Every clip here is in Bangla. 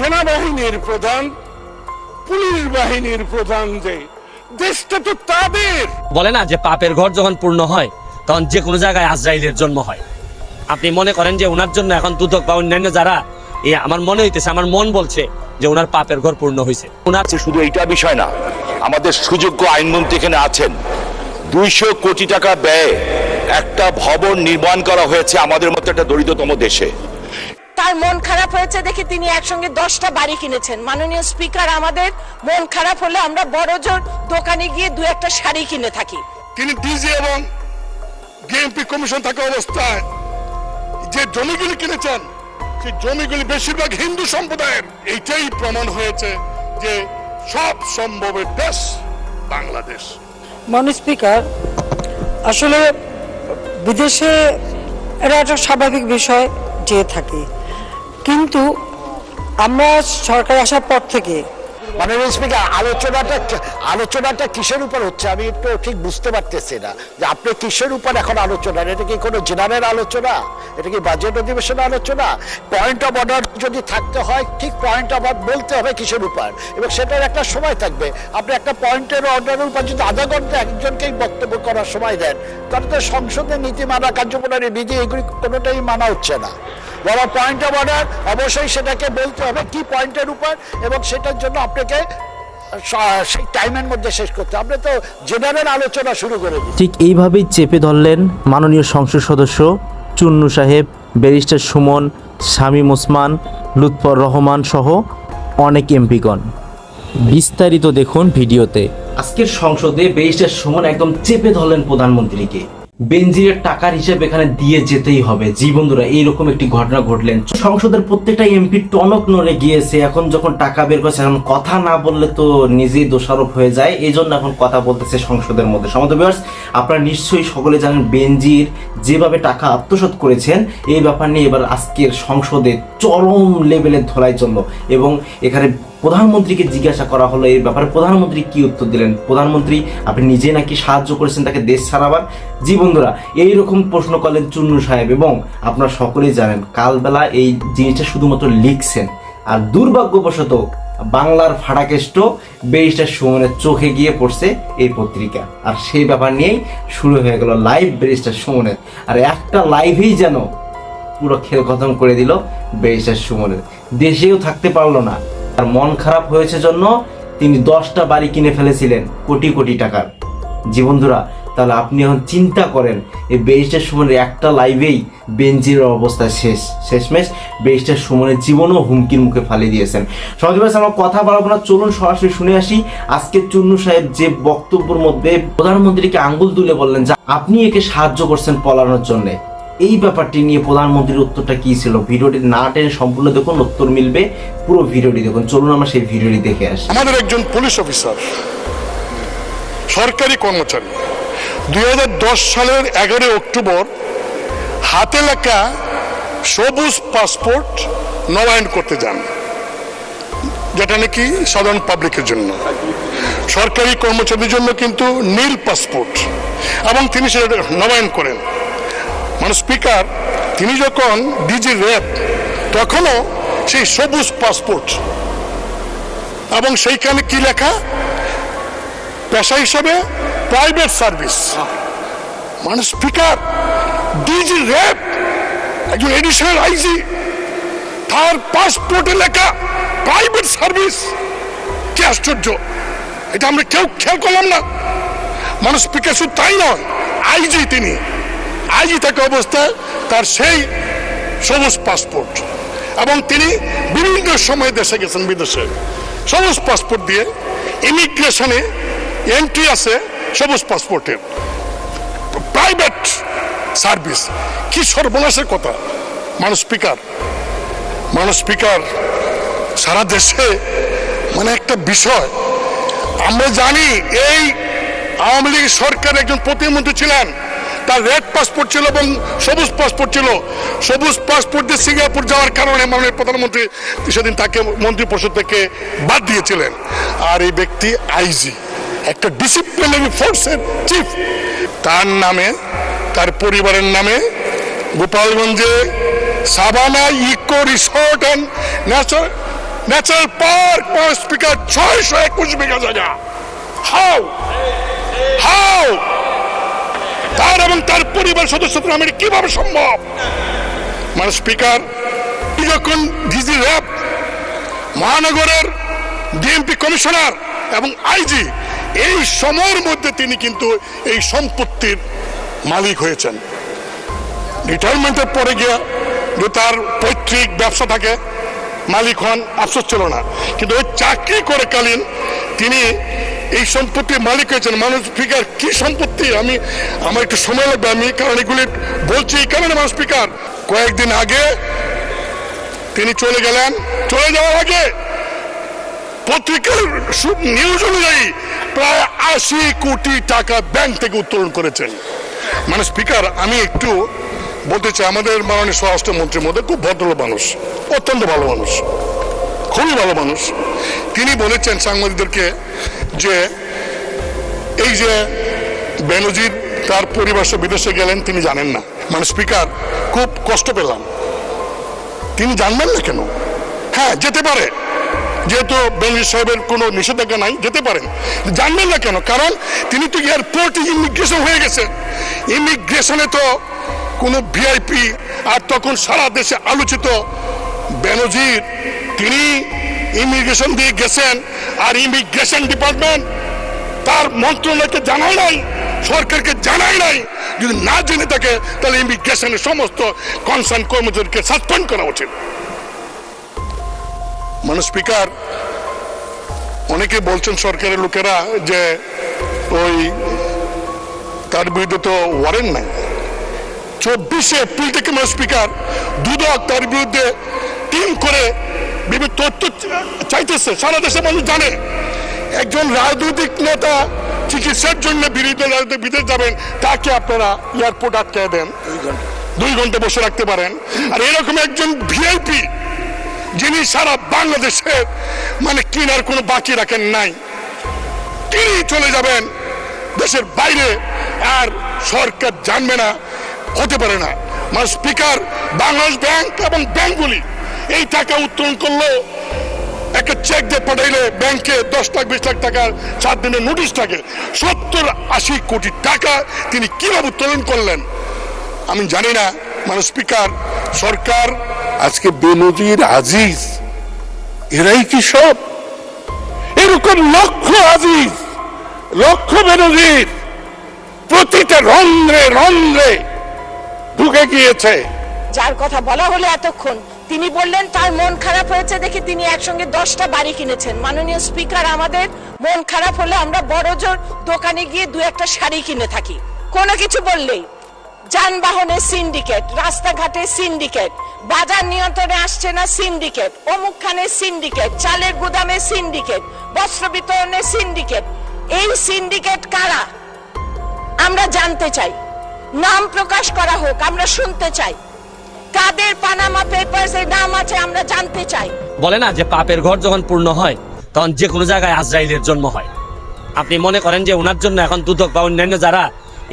সেনাবাহিনীর প্রধান পুলিশ বাহিনীর প্রধান যে দেশটা তো তাদের। বলে না যে পাপের ঘর যখন পূর্ণ হয় তখন যে কোনো জায়গায় আজরাইলের জন্ম হয়। আপনি মনে করেন যে ওনার জন্য এখন দুদক বা অন্যান্য যারা এ আমার মনে হইতেছে আমার মন বলছে যে ওনার পাপের ঘর পূর্ণ হয়েছে ওনার শুধু এইটা বিষয় না আমাদের সুযোগ্য আইনমন্ত্রী এখানে আছেন। দুইশো কোটি টাকা ব্যয়ে একটা ভবন নির্মাণ করা হয়েছে আমাদের মতো একটা দরিদ্রতম দেশে। তার মন খারাপ হয়েছে দেখে তিনি একসঙ্গে দশটা বাড়ি কিনেছেন। মাননীয় স্পিকার আমাদের মন খারাপ হলে আমরা বড় জোর দোকানে গিয়ে দু একটা শাড়ি কিনে থাকি। তিনি ডিজি এবং ডিএমপি কমিশন থাকা অবস্থায় যে জমিগুলি কিনেছেন সেই জমিগুলি বেশিরভাগ হিন্দু সম্প্রদায়ের। এইটাই প্রমাণ হয়েছে যে সব সম্ভবের দেশ বাংলাদেশ। মাননীয় স্পিকার আসলে বিদেশে এটা একটা স্বাভাবিক বিষয় যে থাকে। কিন্তু আমরা সরকার আসার পর থেকে মাননীয় স্পিকার, আলোচনাটা আলোচনাটা কিসের উপর হচ্ছে? আমি একটু ঠিক বুঝতে পারতেছি না। যে আপনি কিসের উপর এখন আলোচনা? এটা কি কোনো জেনারেল আলোচনা? এটা কি বাজেট অধিবেশন আলোচনা? পয়েন্ট অফ অর্ডার যদি থাকতে হয়, ঠিক পয়েন্ট অফ বলতে হবে কিসের উপর? এবং সেটার একটা সময় থাকবে। আপনি একটা পয়েন্টের অর্ডারের উপর যদি আধা ঘণ্টা একজনকেই বক্তব্য করার সময় দেন, তাহলে তো সংসদের নীতিমালা কার্যপ্রণালী, বিধি, এগুলি কোনোটাই মানা হচ্ছে না। বড় পয়েন্ট অফ অর্ডার অবশ্যই সেটাকে বলতে হবে কি পয়েন্টের উপর এবং সেটার জন্য আপনাকে সেই টাইমের মধ্যে শেষ করতে হবে। আমরা তো জেনারেল আলোচনা শুরু করে ঠিক এইভাবেই চেপে ধরলেন মাননীয় সংসদ সদস্য চুন্নু সাহেব ব্যারিস্টার সুমন শামীম ওসমান লুৎফর রহমান সহ অনেক এমপিগণ। বিস্তারিত দেখুন ভিডিওতে। আজকের সংসদে ব্যারিস্টার সুমন একদম চেপে ধরলেন প্রধানমন্ত্রীকে। বেনজিরের টাকার হিসেব এখানে দিয়ে যেতেই হবে। জি বন্ধুরা, এইরকম একটি ঘটনা ঘটলেন। সংসদের প্রত্যেকটা এমপি টনক নড়ে গিয়েছে। এখন যখন টাকা বের করছে, এখন কথা না বললে তো নিজেই দোষারোপ হয়ে যায়। এই জন্য এখন কথা বলতেছে সংসদের মধ্যে। সমাজ ভিউয়ার্স, আপনারা নিশ্চয়ই সকলে জানেন, বেনজির যেভাবে টাকা আত্মসাৎ করেছেন, এই ব্যাপার নিয়ে এবার আজকের সংসদে চরম লেভেলের ধলাই চলল এবং এখানে প্রধানমন্ত্রীকে জিজ্ঞাসা করা হলো এই ব্যাপারে। প্রধানমন্ত্রী কি উত্তর দিলেন? প্রধানমন্ত্রী, আপনি নিজে নাকি সাহায্য করেছেন তাকে দেশ ছাড়াবার জি বন্ধুরা, এইরকম প্রশ্ন করলেন চুন্নু সাহেব এবং আপনারা সকলেই জানেন, কালবেলা এই জিনিসটা শুধুমাত্র লিখছেন। আর দুর্ভাগ্যবশত বাংলার ফাটাকেষ্ট বেরিস্টার সুমনের চোখে গিয়ে পড়ছে এই পত্রিকা। আর সেই ব্যাপার নিয়েই শুরু হয়ে গেল লাইভ বেরিস্টার সুমনের। আর একটা লাইভেই যেন পুরো খেল খতম করে দিল বেরিস্টার সুমনের। দেশেও থাকতে পারল না। আর মন খারাপ হয়েছে জন্য তিনি দশটা বাড়ি কিনে ফেলেছিলেন কোটি কোটি টাকার। জি বন্ধুরা, তাহলে আপনি এখন চিন্তা করেন, এই বেরিস্টার সুমনের একটা লাইভেই বেঞ্জির অবস্থা শেষ, শেষমেশ বেরিস্টার সুমনের জীবনও হুমকির মুখে ফালিয়ে দিয়েছেন। সমাজ আমার কথা বাড়াবো না, চলুন সরাসরি শুনে আসি। আজকে চুন্নু সাহেব যে বক্তব্যের মধ্যে প্রধানমন্ত্রীকে আঙ্গুল তুলে বললেন, যে আপনি একে সাহায্য করছেন পলানোর জন্যে। এই ব্যাপারটি নিয়ে প্রধানমন্ত্রীর উত্তরটা কি ছিল? ভিডিওটি না টেনে সম্পূর্ণ দেখুন, উত্তর মিলবে পুরো ভিডিওটি দেখুন। চলুন আমরা সেই ভিডিওটি দেখে আসি। আমাদের একজন পুলিশ অফিসার, সরকারি কর্মচারী, দুই হাজার দশ সালের এগারো অক্টোবর হাতে লেখা সবুজ পাসপোর্ট নবায়ন করতে যান, যেটা নাকি সাধারণ পাবলিকের জন্য। সরকারি কর্মচারীর জন্য কিন্তু নীল পাসপোর্ট, এবং তিনি সেটা নবায়ন করেন। মানে স্পিকার তিনি যখন ডিজি র্যাব তখনও সেই সবুজ পাসপোর্ট এবং সেইখানে কি লেখা? পেশা হিসাবে প্রাইভেট সার্ভিস মানে স্পিকার ডিজি র্যাব একজন এডিশনাল আইজি তার পাসপোর্টে লেখা প্রাইভেট সার্ভিস কি আশ্চর্য! এটা আমরা কেউ খেয়াল করলাম না। মানুষ স্পিকার শুধু তাই নয় আইজি তিনি আইজি থাকা অবস্থায় তার সেই সবুজ পাসপোর্ট এবং তিনি বিভিন্ন সময় দেশে গেছেন বিদেশে। সবুজ পাসপোর্ট দিয়ে ইমিগ্রেশনে এন্ট্রি আছে সবুজ পাসপোর্টের প্রাইভেট সার্ভিস কি সর্বনাশের কথা। মানুষ স্পিকার মানুষ স্পিকার সারা দেশে মানে একটা বিষয়। আমরা জানি এই আওয়ামী লীগ সরকার একজন প্রতিমন্ত্রী ছিলেন। তার রেড পাসপোর্ট ছিল এবং সবুজ পাসপোর্ট ছিল। সবুজ পাসপোর্ট দিয়ে সিঙ্গাপুর যাওয়ার কারণে মাননীয় প্রধানমন্ত্রী সেদিন তাকে মন্ত্রী পরিষদ থেকে বাদ দিয়েছিলেন। আর এই ব্যক্তি আইজি একটা ডিসিপ্লিনারি ফোর্সের চিফ তার নামে, তার পরিবারের নামে গোপালগঞ্জে Sabana eco resort and nature natural park speaker ছয়শো একুশ বিঘা জায়গা। হাউ হাউ তার এবং তার পরিবার সদস্যদের নামে কীভাবে সম্ভব? মানে স্পিকার যখন ডিজি র্যাব মহানগরের ডিএমপি কমিশনার এবং আইজি এই সময়ের মধ্যে তিনি কিন্তু এই সম্পত্তির মালিক হয়েছেন। রিটায়ারমেন্টের পরে গিয়ে যে তার পৈতৃক ব্যবসা থাকে, মালিক হন, আফসোস ছিল না। কিন্তু ওই চাকরি করে কালীন তিনি এই সম্পত্তির মালিক হয়েছেন মানুষ স্পিকার। কি সম্পত্তি? আমি, আমার একটু সময় লাগবে, আমি কারণ এগুলি বলছি। এই কারণে মানুষ স্পিকার। কয়েকদিন আগে তিনি চলে গেলেন। চলে যাওয়ার আগে পত্রিকার নিউজ অনুযায়ী প্রায় আশি কোটি টাকা ব্যাংক থেকে উত্তোলন করেছেন। মানে স্পিকার, আমি একটু বলতে চাই, আমাদের মাননীয় স্বরাষ্ট্রমন্ত্রীর মধ্যে খুব ভদ্র মানুষ, অত্যন্ত ভালো মানুষ, খুবই ভালো মানুষ। তিনি বলেছেন সাংবাদিকদেরকে যে এই যে বেনজির তার পরিবার বিদেশে গেলেন, তিনি জানেন না। মানে স্পিকার, খুব কষ্ট পেলাম। তিনি জানবেন না কেন? হ্যাঁ যেতে পারে। যেহেতু বেনজির সাহেবের কোনো নিষেধাজ্ঞা নাই, যেতে পারেন। জানবেন না কেন? কারণ তিনি তো এয়ারপোর্টে ইমিগ্রেশন হয়ে গেছেন ইমিগ্রেশনে তো কোনো ভিআইপি, আর তখন সারা দেশে আলোচিত বেনজির, তিনি ইমিগ্রেশন দিয়ে গেছেন আর ইমিগ্রেশন ডিপার্টমেন্ট তার মন্ত্রণালয়কে জানায় নাই, সরকারকে জানায় নাই। যদি না জেনে থাকে, তাহলে ইমিগ্রেশনের সমস্ত কনসার্ন কর্মচারীকে সাসপেন্ড করা উচিত। মানে স্পিকার, অনেকে বলছেন সরকারের লোকেরা যে ওই তার বিরুদ্ধে তো ওয়ারেন্ট নাই। চব্বিশে এপ্রিল থেকে মানে স্পিকার, দুদক তার বিরুদ্ধে টিম করে বিভিন্ন তথ্য চাইতেছে সারা দেশে মানুষ জানে। একজন রাজনৈতিক নেতা চিকিৎসার জন্য বিরোধী রাজনৈতিক বিদেশ যাবেন তাকে আপনারা এয়ারপোর্ট আটকে দেন। দুই ঘণ্টা। বসে রাখতে পারেন। আর এরকম একজন ভিআইপি যিনি সারা বাংলাদেশের মানে কিনার কোনো বাকি রাখেন নাই তিনি চলে যাবেন দেশের বাইরে। আর সরকার জানবে না হতে পারে না। মানে স্পিকার বাংলাদেশ ব্যাংক এবং ব্যাংকগুলি এই টাকা উত্তোলন করল। একটা চেক দিয়ে পাঠাইলে ব্যাংকে দশ লাখ, বিশ লাখ টাকার চার দিনের নোটিশ থাকে। সত্তর আশি কোটি টাকা তিনি কীভাবে উত্তোলন করলেন? আমি জানি না। মানে স্পিকার সরকার, আজকে বেনজির, আজিজ, এরাই কি সব? এরকম লক্ষ আজিজ, লক্ষ বেনজির, প্রতিটা রন্ধ্রে রন্ধ্রে ঢুকে গিয়েছে। যার কথা বলা হলো এতক্ষণ। তিনি বললেন, তার মন খারাপ হয়েছে দেখে তিনি একসঙ্গে দশটা বাড়ি কিনেছেন। মাননীয় স্পিকার, আমাদের মন খারাপ হলে আমরা বড় জোর দোকানে গিয়ে দু একটা শাড়ি কিনে থাকি। কোনো কিছু বললেই। যানবাহনের সিন্ডিকেট, রাস্তাঘাটে সিন্ডিকেট, বাজার নিয়ন্ত্রণে আসছে না সিন্ডিকেট অমুকখানের সিন্ডিকেট, চালের গুদামে সিন্ডিকেট, বস্ত্র বিতরণের সিন্ডিকেট। এই সিন্ডিকেট কারা? আমরা জানতে চাই। নাম প্রকাশ করা হোক, আমরা শুনতে চাই। কাদের পানামা পেপারস এর নাম আছে আমরা জানতে চাই। বলে না যে পাপের ঘর যখন পূর্ণ হয় তখন যে কোনো জায়গায় আজরাইলের জন্ম হয়। আপনি মনে করেন যে ওনার জন্য এখন দুদক বা অন্যান্য যারা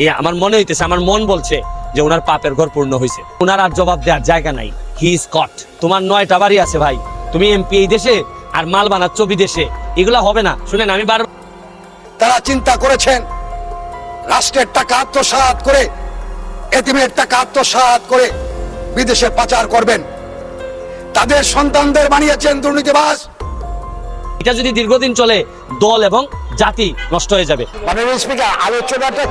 এই আমার মনে হইতেছে আমার মন বলছে যে ওনার পাপের ঘর পূর্ণ হয়েছে ওনার আর জবাব দেওয়ার জায়গা নাই। হি ইজ কট তোমার নয়টা বাড়ি আছে ভাই। তুমি এমপি এই দেশে আর মাল বানাচ্ছ বিদেশে। এগুলা হবে না। শুনেন আমি বার তারা চিন্তা করেছেন রাষ্ট্রের টাকা আত্মসাৎ করে এতিমের টাকা আত্মসাৎ করে বিদেশে পাচার করবেন। তাদের সন্তানদের বানিয়েছেন দুর্নীতিবাজ। এটা যদি দীর্ঘদিন চলে, দল এবং জাতি নষ্ট হয়ে যাবে। আলোচনাটা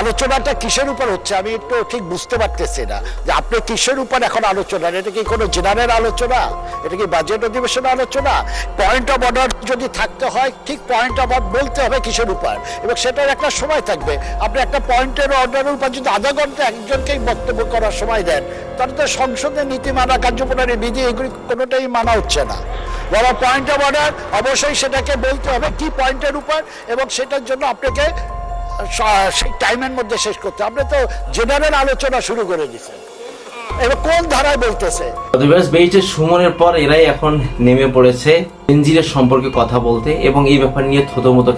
আলোচনাটা কিসের উপর হচ্ছে? আমি একটু ঠিক বুঝতে পারতেছি না। যে আপনি কিসের উপর এখন আলোচনা? এটা কি কোনো জেনারেল আলোচনা? এটা কি বাজেট অধিবেশন আলোচনা? পয়েন্ট অফ অর্ডার যদি থাকতে হয়, ঠিক পয়েন্ট অফ অর্ডার বলতে হবে কিসের উপর? এবং সেটার একটা সময় থাকবে। আপনি একটা পয়েন্টের অর্ডারের উপর যদি আধা ঘণ্টা একজনকেই বক্তব্য করার সময় দেন, তাহলে তো সংসদের নীতিমালা কার্যপ্রণালী, বিধি, এগুলি কোনোটাই মানা হচ্ছে না। বড় পয়েন্ট অফ অর্ডার অবশ্যই সেটাকে বলতে হবে কি পয়েন্টের উপর এবং সেটার জন্য আপনাকে সেই টাইমের মধ্যে শেষ করতে। আপনি তো জেনারেল আলোচনা শুরু করে দিচ্ছেন এবার কোন ধারায় বলতেছে? অধিবাস বেইটের সুমনের পর এরাই এখন নেমে পড়েছে বেনজিরের সম্পর্কে কথা বলতে এবং এই ব্যাপার নিয়ে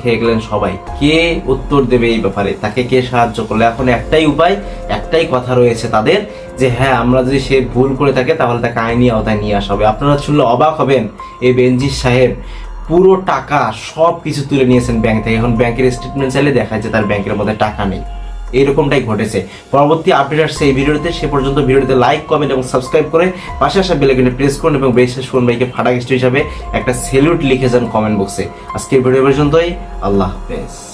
খেয়ে গেলেন সবাই। কে উত্তর দেবে এই ব্যাপারে? তাকে কে সাহায্য করলে? এখন একটাই উপায়, একটাই কথা রয়েছে তাদের যে হ্যাঁ আমরা যদি সে ভুল করে থাকে তাহলে তাকে আইনি আওতায় নিয়ে আসা হবে। আপনারা শুনলে অবাক হবেন এই বেনজির সাহেব পুরো টাকা সব কিছু তুলে নিয়েছেন ব্যাংক থেকে। এখন ব্যাংকের স্টেটমেন্ট চাইলে দেখা যাচ্ছে তার ব্যাংকের মধ্যে টাকা নেই। এইরকমটাই ঘটেছে। পরবর্তী আপডেট আসছে এই ভিডিওতে, সে পর্যন্ত ভিডিওতে লাইক কমেন্ট এবং সাবস্ক্রাইব করে পাশে আসা বেলাইকনে প্রেস করুন এবং বেশি সুন ভাইকে ফাটা গেস্ট হিসাবে একটা সেলুট লিখে যান কমেন্ট বক্সে আজকের ভিডিও পর্যন্তই। আল্লাহ হাফেজ।